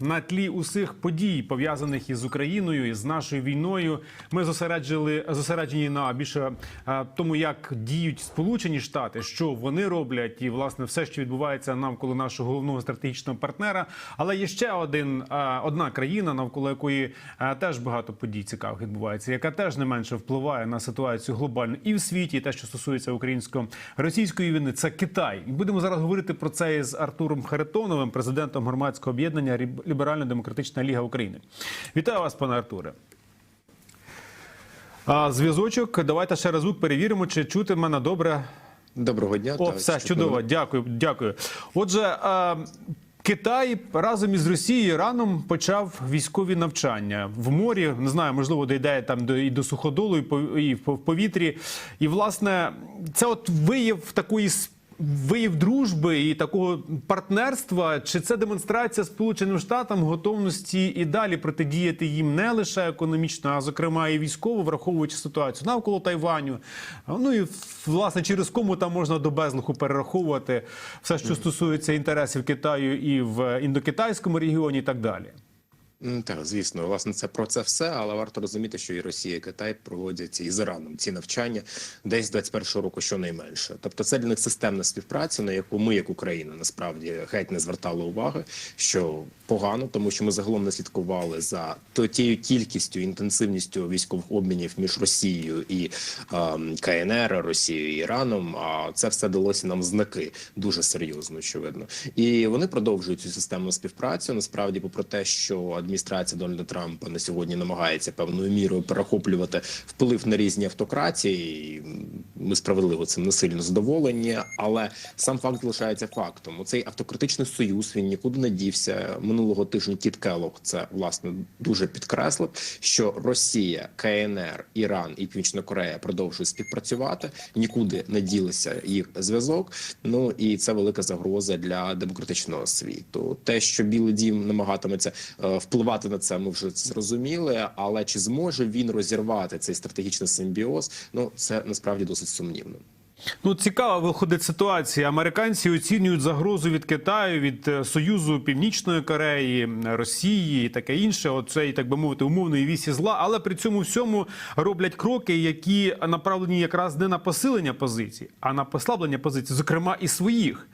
На тлі усіх подій, пов'язаних із Україною і з нашою війною, ми зосереджили зосереджені на більше е, тому, як діють Сполучені Штати, що вони роблять, і власне все, що відбувається навколо нашого головного стратегічного партнера. Але є ще один е, одна країна, навколо якої е, теж багато подій цікавих відбувається, яка теж не менше впливає на ситуацію глобально і в світі, і те, що стосується українсько-російської війни, це Китай. Будемо зараз говорити про це із Артуром Харитоновим, президентом громадського об'єднання «Ріб- Ліберально-демократична ліга України. Вітаю вас, пане Артуре. А, зв'язочок. Давайте ще разок перевіримо, чи чути мене добре. Доброго дня. О, так, все чудово. Дякую, дякую. Отже, е, Китай разом із Росією і Іраном почав військові навчання в морі. Не знаю, можливо, дійде там до і до суходолу, і по і в повітрі. І власне, це от вияв такої с- Вияв дружби і такого партнерства, чи це демонстрація Сполученим Штатам готовності і далі протидіяти їм не лише економічно, а зокрема і військово, враховуючи ситуацію навколо Тайваню. Ну і власне через кому там можна до безлуху перераховувати все, що стосується інтересів Китаю і в індокитайському регіоні, і так далі. Так, звісно, власне, це про це все, але варто розуміти, що і Росія, і Китай проводять із Іраном ці навчання десь з 21-го року, щонайменше. Тобто, це для них системна співпраця, на яку ми, як Україна, насправді геть не звертали уваги, що погано, тому що ми загалом не слідкували за тією кількістю інтенсивністю військових обмінів між Росією і ем, КНР, Росією і Іраном. А це все далося нам знаки дуже серйозно, очевидно. І вони продовжують цю системну співпрацю. Насправді, попри те, що адміністрація Дональда Трампа на сьогодні намагається певною мірою перехоплювати вплив на різні автократії. Ми справедливо цим не сильно задоволені, але сам факт залишається фактом. Цей автократичний союз він нікуди не дівся. Минулого тижня Кіт Келлог це власне дуже підкреслив, що Росія, КНР, Іран і Північна Корея продовжують співпрацювати. Нікуди не ділися їх зв'язок. Ну і це велика загроза для демократичного світу. Те, що Білий Дім намагатиметься е, впливати на це, ми вже зрозуміли. Але чи зможе він розірвати цей стратегічний симбіоз? Ну це насправді досить сумнівно. Ну, цікава виходить ситуація. Американці оцінюють загрозу від Китаю, від е, Союзу Північної Кореї, Росії і таке інше. Оцей, так би мовити, умовної вісі зла. Але при цьому всьому роблять кроки, які направлені якраз не на посилення позицій, а на послаблення позицій, зокрема і своїх.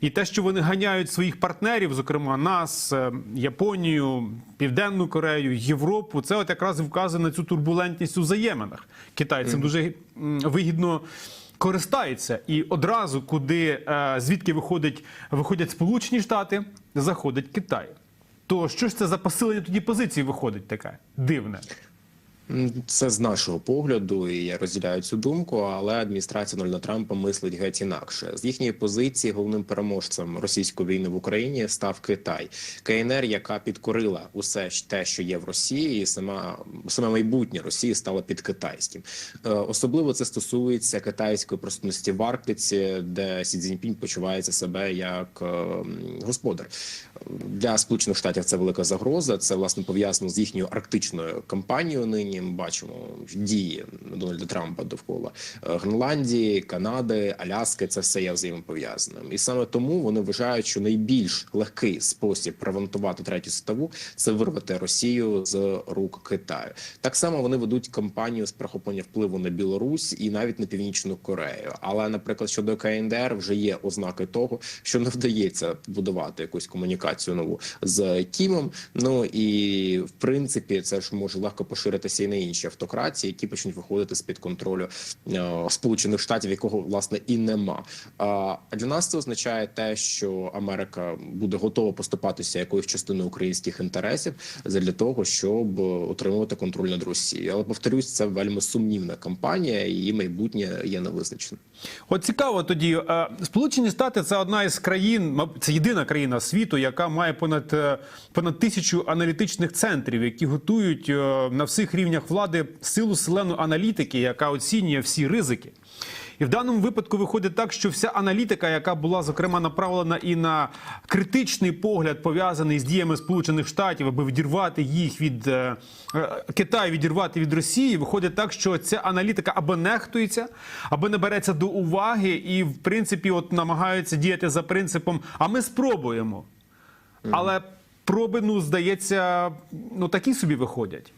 І те, що вони ганяють своїх партнерів, зокрема нас, е, Японію, Південну Корею, Європу, це от якраз вказує на цю турбулентність у взаєминах. Китай цим дуже вигідно користається і одразу, куди е, звідки виходить, виходять Сполучені Штати, заходить Китай. То що ж це за посилення тоді позиції виходить таке дивне? Це з нашого погляду, і я розділяю цю думку. Але адміністрація Дональда Трампа мислить геть інакше. З їхньої позиції головним переможцем російської війни в Україні став Китай, КНР, яка підкорила усе те, що є в Росії, і сама саме майбутнє Росії стало під китайським. Е, Особливо це стосується китайської присутності в Арктиці, де Сі Цзіньпінь почувається себе як е, господар. Для сполучених штатів це велика загроза. Це власне пов'язано з їхньою арктичною кампанією. Нині ми бачимо дії Дональда Трампа довкола е, Гренландії, Канади, Аляски. Це все є взаємопов'язаним. І саме тому вони вважають, що найбільш легкий спосіб превентувати третю світову це вирвати Росію з рук Китаю. Так само вони ведуть кампанію з перехоплення впливу на Білорусь і навіть на Північну Корею. Але, наприклад, щодо КНДР вже є ознаки того, що не вдається будувати якусь комунікацію нову з Кімом. Ну і в принципі, це ж може легко поширитися і на інші автократії, які почнуть виходити з під контролю е, Сполучених Штатів, якого власне і нема. А для нас це означає те, що Америка буде готова поступатися якоюсь частиною українських інтересів для того, щоб отримувати контроль над Росією. Але повторюсь, це вельми сумнівна кампанія, її майбутнє є невизначеним. От цікаво тоді, е, Сполучені Штати це одна із країн, це єдина країна світу, яка має понад е, понад тисячу аналітичних центрів, які готують на всіх рівнях влади силу селену аналітики, яка оцінює всі ризики. І в даному випадку виходить так, що вся аналітика, яка була зокрема направлена і на критичний погляд, пов'язаний з діями Сполучених Штатів, аби відірвати їх від е, е, Китаю, відірвати від Росії, виходить так, що ця аналітика або нехтується, або не береться до уваги, і в принципі, от намагаються діяти за принципом: а ми спробуємо. Але спроби, ну здається, ну такі собі виходять.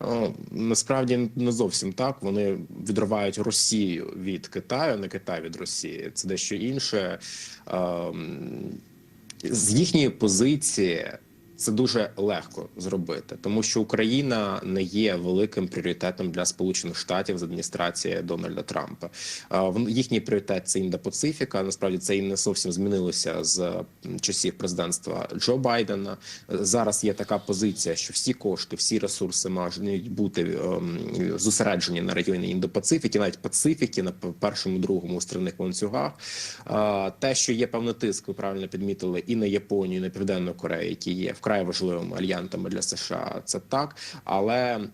О, Насправді не зовсім так. Вони відривають Росію від Китаю, не Китай від Росії. Це дещо інше. Ем, З їхньої позиції це дуже легко зробити, тому що Україна не є великим пріоритетом для Сполучених Штатів з адміністрації Дональда Трампа. В- Їхній пріоритет це індопацифіка. Насправді це і не зовсім змінилося з часів президентства Джо Байдена. Зараз є така позиція, що всі кошти, всі ресурси мають бути ем, зосереджені на районі індопацифіки, навіть Пацифіки на першому, другому стрільних ланцюгах. Те, що є певний тиск, ви правильно підмітили, і на Японію, і на Південну Корею, які є вкрай важливими альянтами для США, це так, але е,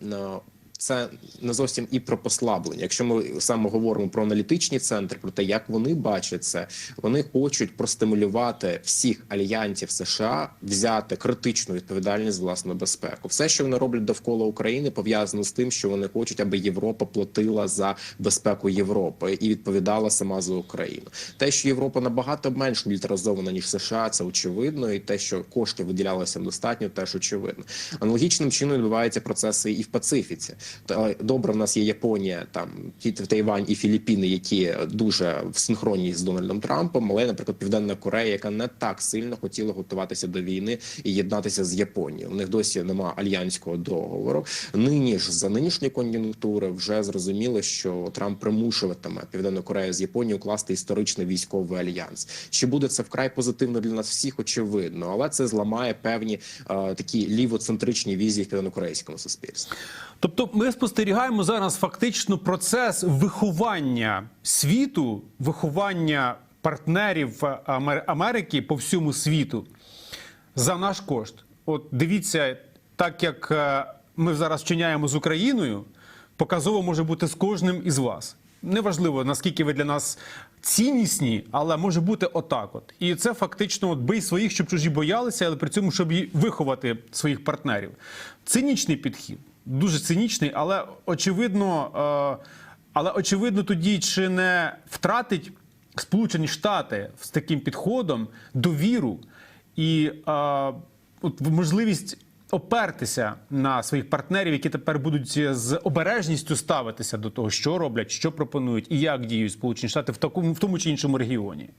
це не зовсім і про послаблення. Якщо ми саме говоримо про аналітичні центри, про те, як вони бачать це, вони хочуть простимулювати всіх альянтів США взяти критичну відповідальність власну безпеку. Все, що вони роблять довкола України, пов'язано з тим, що вони хочуть, аби Європа платила за безпеку Європи і відповідала сама за Україну. Те, що Європа набагато менш мілітаризована ніж США, це очевидно, і те, що коштів виділялося достатньо, теж очевидно. Аналогічним чином відбуваються процеси і в Пацифіці. Добре, в нас є Японія, там Тайвань і Філіппіни, які дуже в синхроні з Дональдом Трампом, але, наприклад, Південна Корея, яка не так сильно хотіла готуватися до війни і єднатися з Японією. У них досі немає альянського договору. Нині ж за нинішньої кон'юнктури вже зрозуміло, що Трамп примушуватиме Південну Корею з Японією укласти історичний військовий альянс. Чи буде це вкрай позитивно для нас всіх? Очевидно, але це зламає певні е, такі лівоцентричні візії в південнокорейському суспільстві. Тобто, ми спостерігаємо зараз фактично процес виховання світу, виховання партнерів Америки по всьому світу за наш кошт. От дивіться, так як е, ми зараз вчиняємо з Україною, показово може бути з кожним із вас. Неважливо, наскільки ви для нас ціннісні, але може бути отак. От. І це фактично от бий своїх, щоб чужі боялися, але при цьому, щоб і виховати своїх партнерів. Цинічний підхід, дуже цинічний, але очевидно, е, але очевидно тоді, чи не втратить Сполучені Штати з таким підходом довіру і е, от можливість опертися на своїх партнерів, які тепер будуть з обережністю ставитися до того, що роблять, що пропонують і як діють Сполучені Штати в такому в тому чи іншому регіоні.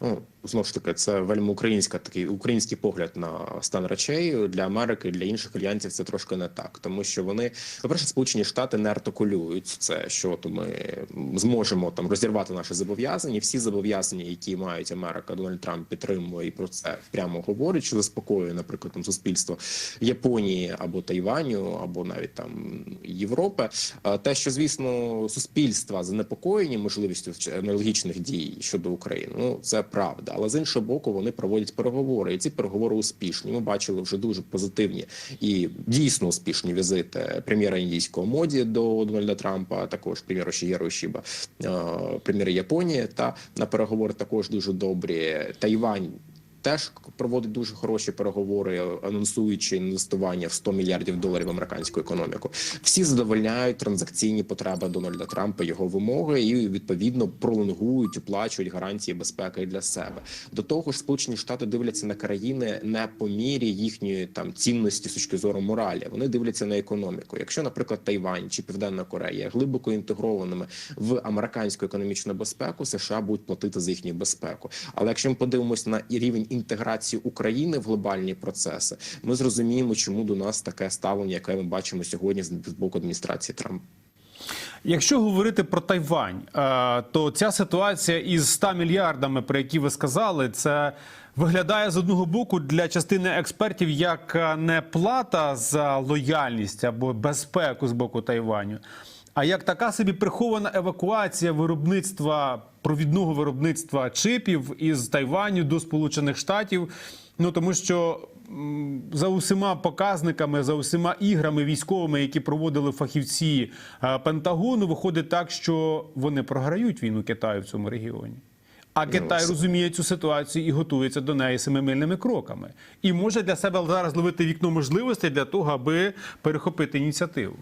Ну знову ж таки, це вельми українська такий український погляд на стан речей для Америки, для інших альянсів це трошки не так, тому що вони, по-перше, Сполучені Штати не артикулюють це, що то ми зможемо там розірвати наші зобов'язання. Всі зобов'язання, які мають Америка, Дональд Трамп підтримує і про це прямо говорить, що заспокоює, наприклад, там суспільство Японії або Тайваню, або навіть там Європи. Те, що звісно, суспільства занепокоєні можливістю аналогічних дій щодо України, ну це правда. Але з іншого боку, вони проводять переговори, і ці переговори успішні. Ми бачили вже дуже позитивні і дійсно успішні візити прем'єра індійського моді до Дональда Трампа, також прем'єра Шієру Шіба, е, прем'єра Японії. Та на переговори також дуже добрі. Тайвань. Теж проводить дуже хороші переговори, анонсуючи інвестування в 100 мільярдів доларів в американську економіку. Всі задовольняють транзакційні потреби Дональда Трампа, його вимоги, і відповідно пролонгують, оплачують гарантії безпеки для себе. До того ж, Сполучені Штати дивляться на країни не по мірі їхньої там цінності з точки зору моралі. Вони дивляться на економіку. Якщо, наприклад, Тайвань чи Південна Корея глибоко інтегрованими в американську економічну безпеку, США будуть платити за їхню безпеку. Але якщо ми подивимось на рівень інтеграції України в глобальні процеси, ми зрозуміємо, чому до нас таке ставлення, яке ми бачимо сьогодні з боку адміністрації Трампа. Якщо говорити про Тайвань, е, то ця ситуація із 100 мільярдами, про які ви сказали, це виглядає з одного боку для частини експертів як е, не плата за лояльність або безпеку з боку Тайваню, а як така собі прихована евакуація виробництва провідного виробництва чипів із Тайваню до Сполучених Штатів. Ну тому що за усіма показниками, за усіма іграми військовими, які проводили фахівці е, Пентагону, виходить так, що вони програють війну Китаю в цьому регіоні. А Китай розуміє цю ситуацію і готується до неї семимильними кроками. І може для себе зараз ловити вікно можливостей для того, аби перехопити ініціативу.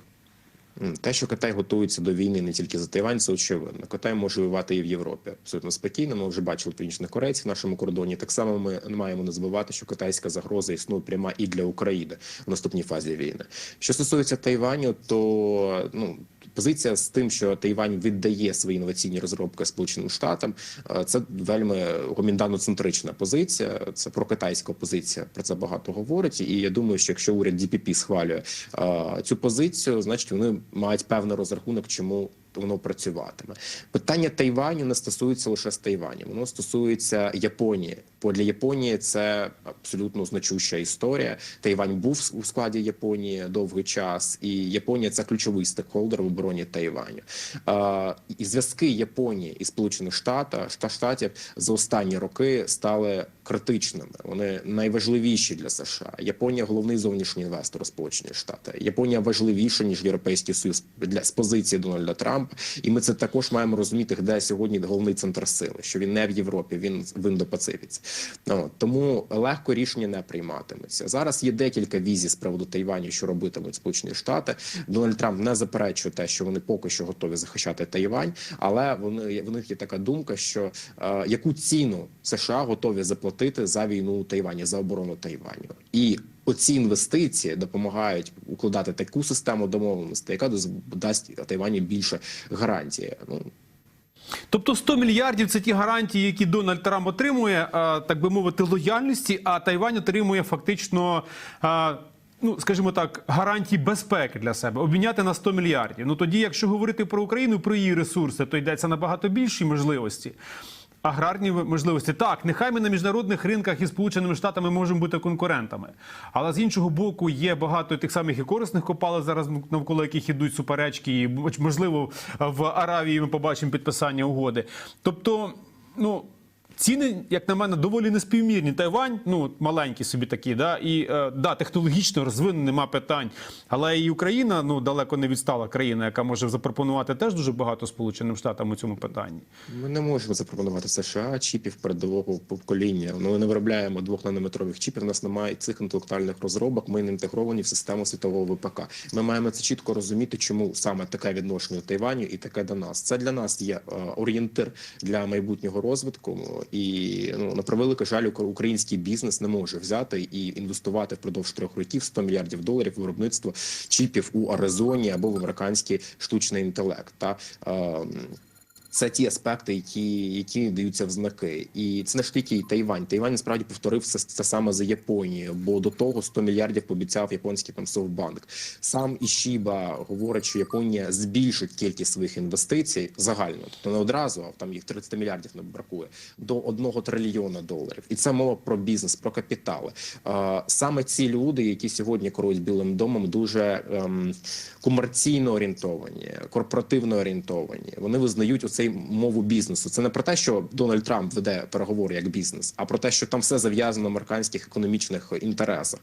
Те, що Китай готується до війни не тільки за Тайвань, це очевидно. Китай може воювати і в Європі абсолютно спокійно. Ми вже бачили північних корейців в нашому кордоні. Так само ми маємо не забувати, що китайська загроза існує пряма і для України в наступній фазі війни. Що стосується Тайваню, то ну. Позиція з тим, що Тайвань віддає свої інноваційні розробки Сполученим Штатам, е, це вельми гоміндано-центрична позиція. Це прокитайська позиція. Про це багато говорить. І я думаю, що якщо уряд ДПП схвалює е, цю позицію, значить вони мають певний розрахунок, чому воно працюватиме. Питання Тайваню не стосується лише з Тайваню, воно стосується Японії. Бо для Японії це абсолютно значуща історія. Тайвань був у складі Японії довгий час, і Японія це ключовий стейкхолдер в обороні Тайваню. Е, і зв'язки Японії і Сполучених Штатів Шта- Штатів за останні роки стали критичними. Вони найважливіші для США. Японія головний зовнішній інвестор Сполучені Штати. Японія важливіша ніж Європейський Союз для з позиції Дональда Трампа. І ми це також маємо розуміти, де сьогодні головний центр сили, що він не в Європі, він в Індопацифіці. Ну, тому легко рішення не прийматиметься. Зараз є декілька візій з приводу Тайваню, що робитимуть Сполучені Штати. Дональд Трамп не заперечує те, що вони поки що готові захищати Тайвань, але вони в них є така думка, що е, яку ціну США готові заплатити за війну у Тайвані, за оборону Тайваню і. Оці інвестиції допомагають укладати таку систему домовленостей, яка дасть Тайваню більше гарантії. Ну Тобто 100 мільярдів це ті гарантії, які Дональд Трамп отримує, так би мовити, лояльності, а Тайвань отримує фактично. Ну, скажімо так, гарантії безпеки для себе обміняти на 100 мільярдів. Ну тоді, якщо говорити про Україну, про її ресурси, то йдеться набагато більші можливості. Аграрні можливості так, нехай ми на міжнародних ринках із Сполученими Штатами можемо бути конкурентами, але з іншого боку є багато тих самих і корисних копалин зараз навколо яких ідуть суперечки, і можливо в Аравії ми побачимо підписання угоди. Тобто, ну. Ціни, як на мене, доволі неспівмірні. Тайвань, ну маленький собі такий, да, і е, да, технологічно розвинений, нема питань. Але і Україна ну далеко не відстала країна, яка може запропонувати теж дуже багато Сполученим Штатам у цьому питанні. Ми не можемо запропонувати США чіпів передового покоління. Ну, Ми не виробляємо двохнанометрових чіпів. У нас немає цих інтелектуальних розробок. Ми не інтегровані в систему світового ВПК. Ми маємо це чітко розуміти, чому саме таке відношення Тайваню і таке до нас. Це для нас є е, орієнтир для майбутнього розвитку. І ну на превелике жаль, ук- український бізнес не може взяти і інвестувати впродовж трьох років 100 мільярдів доларів виробництво чіпів у Аризоні або в американський штучний інтелект. Та ем, це ті аспекти, які, які даються в знаки, і це не ж тільки Тайвань. Тайвань насправді повторив це, це саме за Японією, бо до того 100 мільярдів пообіцяв японський там Совбанк. Сам Ішіба говорить, що Японія збільшить кількість своїх інвестицій загально, тобто не одразу, а там їх 30 мільярдів не бракує до 1 трильйона доларів. І це мова про бізнес, про капітали. Саме ці люди, які сьогодні керують білим домом, дуже ем, комерційно орієнтовані, корпоративно орієнтовані. Вони визнають оцей мову бізнесу. Це не про те, що Дональд Трамп веде переговори як бізнес, а про те, що там все зав'язано на американських економічних інтересах.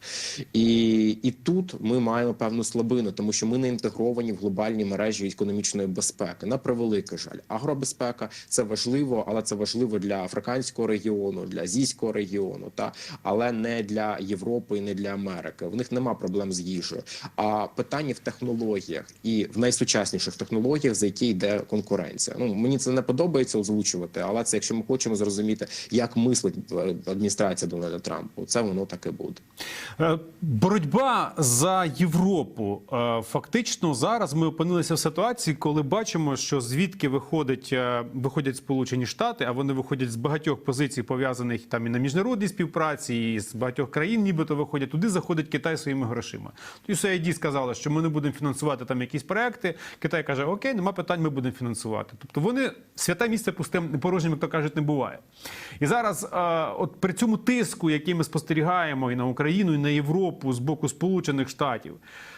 І, і тут ми маємо певну слабину, тому що ми не інтегровані в глобальні мережі економічної безпеки. На превеликий жаль, агробезпека це важливо, але це важливо для африканського регіону, для азійського регіону, та але не для Європи і не для Америки. В них нема проблем з їжею. А питання в технологіях і в найсучасніших технологіях, за які йде конкуренція. Ну мені це не подобається озвучувати, але це якщо ми хочемо зрозуміти, як мислить е, адміністрація Дональда Трампа, це воно так і буде. Е, Боротьба за Європу. Е, Фактично зараз ми опинилися в ситуації, коли бачимо, що звідки виходить, виходять Сполучені Штати, а вони виходять з багатьох позицій, пов'язаних там і на міжнародній співпраці, і з багатьох країн, нібито виходять. Туди заходить Китай своїми грошима. І USAID сказала, що ми не будемо фінансувати там якісь проекти. Китай каже: Окей, нема питань, ми будемо фінансувати. Тобто вони святе місце пустим порожнім, як то кажуть, не буває. І зараз, е, от при цьому тиску, який ми спостерігаємо і на Україну, і на Європу з боку Сполучених Штатів,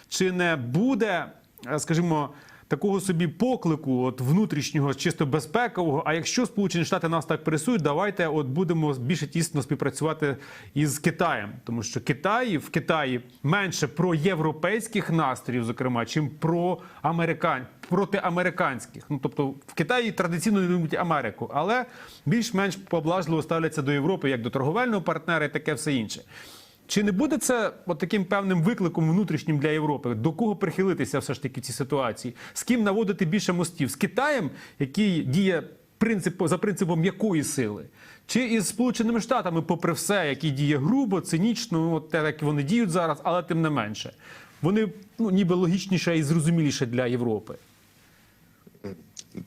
чи не буде, е, скажімо, такого собі поклику, от внутрішнього, чисто безпекового. А якщо Сполучені Штати нас так пресують, давайте от будемо більше тісно співпрацювати із Китаєм, тому що Китай в Китаї менше про європейських настроїв, зокрема, чим про американ проти американських. Ну тобто в Китаї традиційно не люблять Америку, але більш-менш поблажливо ставляться до Європи як до торговельного партнера і таке все інше. Чи не буде це от таким певним викликом внутрішнім для Європи? До кого прихилитися все ж таки в цій ситуації? З ким наводити більше мостів? З Китаєм, який діє принцип, за принципом якої сили? Чи із Сполученими Штатами, попри все, який діє грубо, цинічно, ну, от те, як вони діють зараз, але тим не менше. Вони ну, ніби логічніше і зрозуміліше для Європи.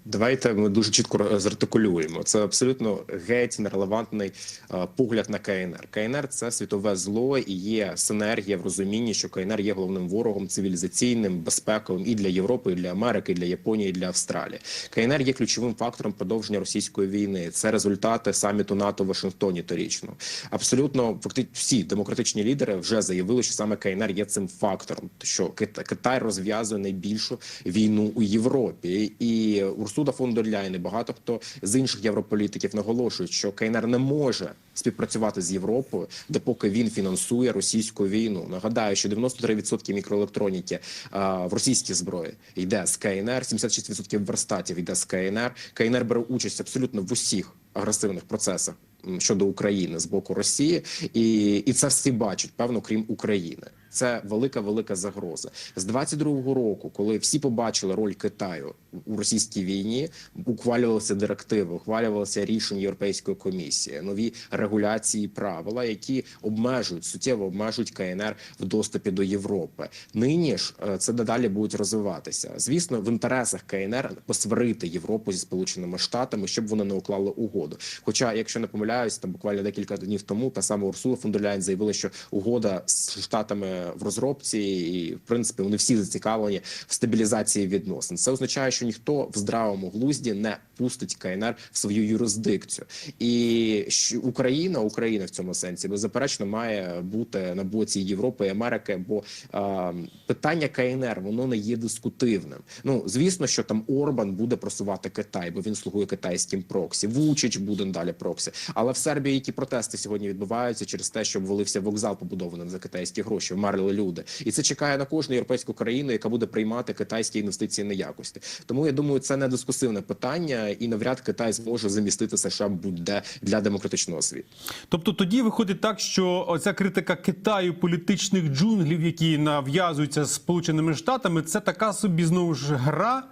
Давайте ми дуже чітко зартикулюємо. Це абсолютно геть нерелевантний е, погляд на КНР. КНР це світове зло і є синергія в розумінні, що КНР є головним ворогом цивілізаційним, безпековим і для Європи, і для Америки, і для Японії, і для Австралії. КНР є ключовим фактором продовження російської війни. Це результати саміту НАТО в Вашингтоні торічно. Абсолютно фактично всі демократичні лідери вже заявили, що саме КНР є цим фактором, що Кита- Китай розв'язує найбільшу війну у Європі і Урсуда фон дер Ляйн і багато хто з інших європолітиків наголошують, що КНР не може співпрацювати з Європою, допоки він фінансує російську війну. Нагадаю, що 93% мікроелектроніки а, в російській зброї йде з КНР, 76% верстатів йде з КНР. КНР бере участь абсолютно в усіх агресивних процесах щодо України з боку Росії, і, і це всі бачать, певно, крім України. Це велика велика загроза з 22-го року, коли всі побачили роль Китаю у російській війні. Ухвалювалися директиви, ухвалювалися рішення Європейської комісії, нові регуляції, правила, які обмежують суттєво обмежують КНР в доступі до Європи. Нині ж е, це дедалі будуть розвиватися. Звісно, в інтересах КНР посварити Європу зі Сполученими Штатами, щоб вони не уклали угоду. Хоча, якщо не помиляюсь, там буквально декілька днів тому та сама Урсула фон дер заявила, що угода з штатами в розробці, і в принципі вони всі зацікавлені в стабілізації відносин. Це означає, що ніхто в здравому глузді не пустить КНР в свою юрисдикцію, і Україна, Україна в цьому сенсі беззаперечно має бути на боці Європи і Америки, бо е, питання КНР воно не є дискутивним. Ну звісно, що там Орбан буде просувати Китай, бо він слугує китайським проксі. Вучич буде далі проксі. Але в Сербії які протести сьогодні відбуваються через те, що обвалився вокзал, побудований за китайські гроші, вмерли люди, і це чекає на кожну європейську країну, яка буде приймати китайські інвестиції на якості. Тому я думаю, це не дискусивне питання, і навряд Китай зможе замістити США будь-де для демократичного світу. Тобто тоді виходить так, що оця критика Китаю політичних джунглів, які нав'язуються з Сполученими Штатами, це така собі знову ж гра.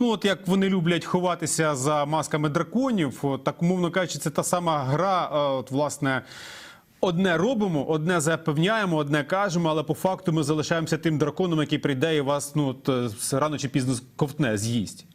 Ну, от як вони люблять ховатися за масками драконів, так умовно кажучи, це та сама гра, е, от власне. Одне робимо, одне запевняємо, одне кажемо, але по факту ми залишаємося тим драконом, який прийде і вас ну е, рано чи пізно ковтне, з'їсть.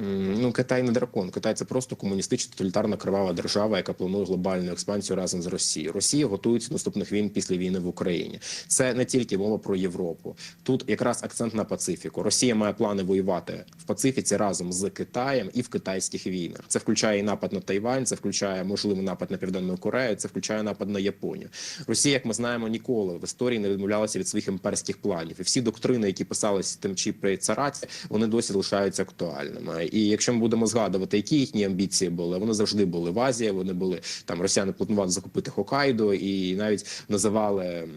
Ну, Китай не дракон. Китай це просто комуністична тоталітарна кривава держава, яка планує глобальну експансію разом з Росією. Росія готується наступних війн після війни в Україні. Це не тільки мова про Європу. Тут якраз акцент на Пацифіку. Росія має плани воювати в Пацифіці разом з Китаєм і в китайських війнах. Це включає і напад на Тайвань, це включає можливий напад на південну Корею, це включає напад на Японію. Росія, як ми знаємо, ніколи в історії не відмовлялася від своїх імперських планів. І всі доктрини, які писалися тим чи при цараці, вони досі лишаються актуальними. І якщо ми будемо згадувати, які їхні амбіції були, вони завжди були в Азії. Вони були там. Росіяни планували захопити Хокайдо і навіть називали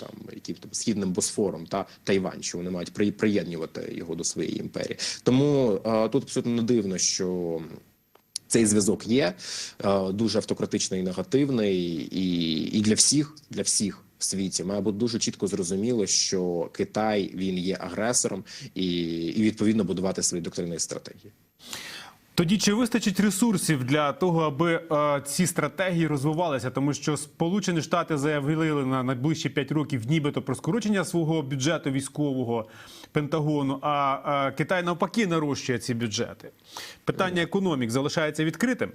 там яким там східним босфором та Тайвань, що вони мають при- приєднувати його до своєї імперії. Тому е, тут абсолютно не дивно, що. Цей зв'язок є е, дуже автократичний і негативний, і, і для всіх, для всіх світі має бути дуже чітко зрозуміло, що Китай він є агресором, і, і відповідно будувати свої доктрини і стратегії. Тоді чи вистачить ресурсів для того, аби е, ці стратегії розвивалися? Тому що Сполучені Штати заявили на найближчі 5 років, нібито про скорочення свого бюджету військового Пентагону, а е, Китай навпаки нарощує ці бюджети. Питання економік залишається відкритим.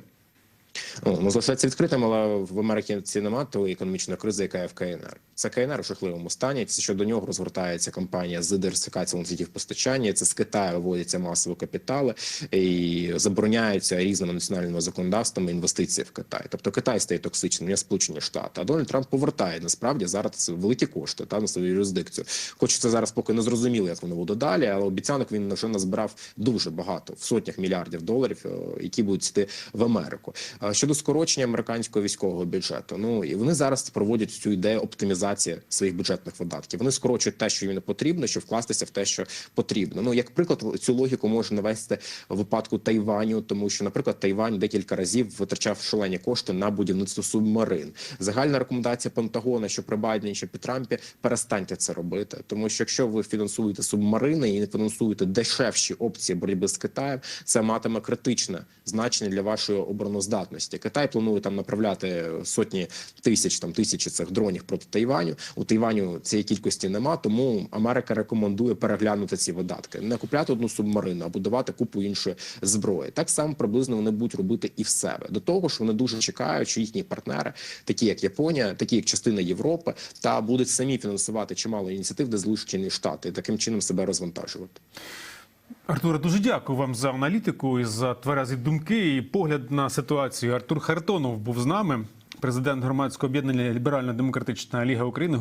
Ну, залишається відкритим, але в Америці ці немає тої економічної кризи, яка є в КНР. Це КНР у жахливому стані. Це що до нього розгортається кампанія з диверсифікації ланцюгів постачання. Це з Китаю виводяться масово капітали і забороняються різними національними законодавствами інвестиції в Китай. Тобто Китай стає токсичним, не Сполучені Штати. А Дональд Трамп повертає насправді зараз великі кошти та на свою юрисдикцію. Хоч це зараз поки не зрозуміло, як воно буде далі, але обіцянок він вже назбирав дуже багато в сотнях мільярдів доларів, е, які будуть йти в Америку. Щодо скорочення американського військового бюджету, ну і вони зараз проводять цю ідею оптимізації своїх бюджетних видатків. Вони скорочують те, що їм не потрібно, щоб вкластися в те, що потрібно. Ну як приклад, цю логіку можна навести в випадку Тайваню, тому що, наприклад, Тайвань декілька разів витрачав шалені кошти на будівництво субмарин. Загальна рекомендація Пентагона, що при Байдені, що при Трампі, перестаньте це робити, тому що якщо ви фінансуєте субмарини і не фінансуєте дешевші опції боротьби з Китаєм, це матиме критичне значення для вашої обороноздатності. Китай планує там направляти сотні тисяч там тисячі цих дронів проти Тайваню. У Тайваню цієї кількості нема, тому Америка рекомендує переглянути ці видатки, не купляти одну субмарину, а будувати купу іншої зброї. Так само приблизно вони будуть робити і в себе. До того ж, вони дуже чекають, що їхні партнери, такі як Японія, такі як частина Європи, та будуть самі фінансувати чимало ініціатив, де залучені штати, і таким чином себе розвантажувати. Артуре, дуже дякую вам за аналітику і за тверезі думки і погляд на ситуацію. Артур Хартонов був з нами, президент громадського об'єднання Ліберально-демократична Ліга України.